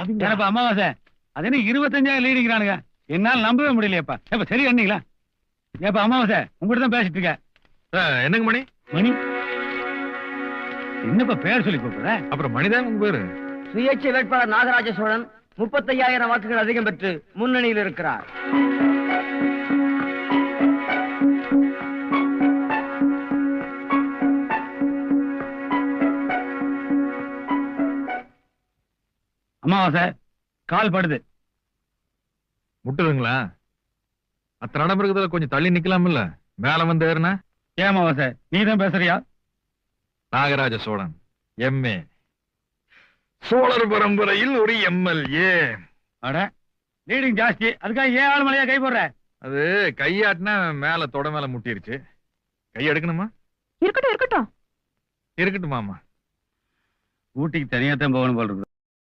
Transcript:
ஏனப்பா அமாவாசை? அது என்ன இருபத்தஞ்சாயிரம் லீடிங்கிறானுங்க என்னால நம்பவே முடியலையப்பா. ஏப்பா சரி அண்ணீங்களா? ஏப்பா அமாவாசை உங்ககிட்ட தான் பேசிட்டு இருக்க என்னங்க மணி? மணி? என்னப்பா பேர் சொல்லி கூப்பிடுற? அப்புறம் மணிதான் உங்க பேரு? சுயேட்சை வேட்பாளர் நாகராஜ சோழன் முப்பத்தையாயிரம் வாக்குகள் அதிகம் பெற்று முன்னணியில் இருக்கிறார். அமாவாசை கால் படுது. முட்டுதுங்களா? அத்தனை இடம் இருக்குதுல கொஞ்சம் தள்ளி நிக்கலாம்ல மேல வந்து ஏறுனா? ஏன் அமாவாசை? நீ தான் பேசுறியா? நாகராஜ சோழன் எம்ஏ. சோழர் பரம்பரையில் ஒரு எம்எல்ஏ. அட லீடிங் ஜாஸ்தி. அதுக்காக ஏன் ஆள் மலையா கை போடுற? அது கையாட்டினா மேல தொட மேல முட்டிருச்சு. கை எடுக்கணுமா? இருக்கட்டும் இருக்கட்டும். இருக்கட்டுமாமா ஊட்டிக்கு தனியா தான் போகணும் போல இருக்கு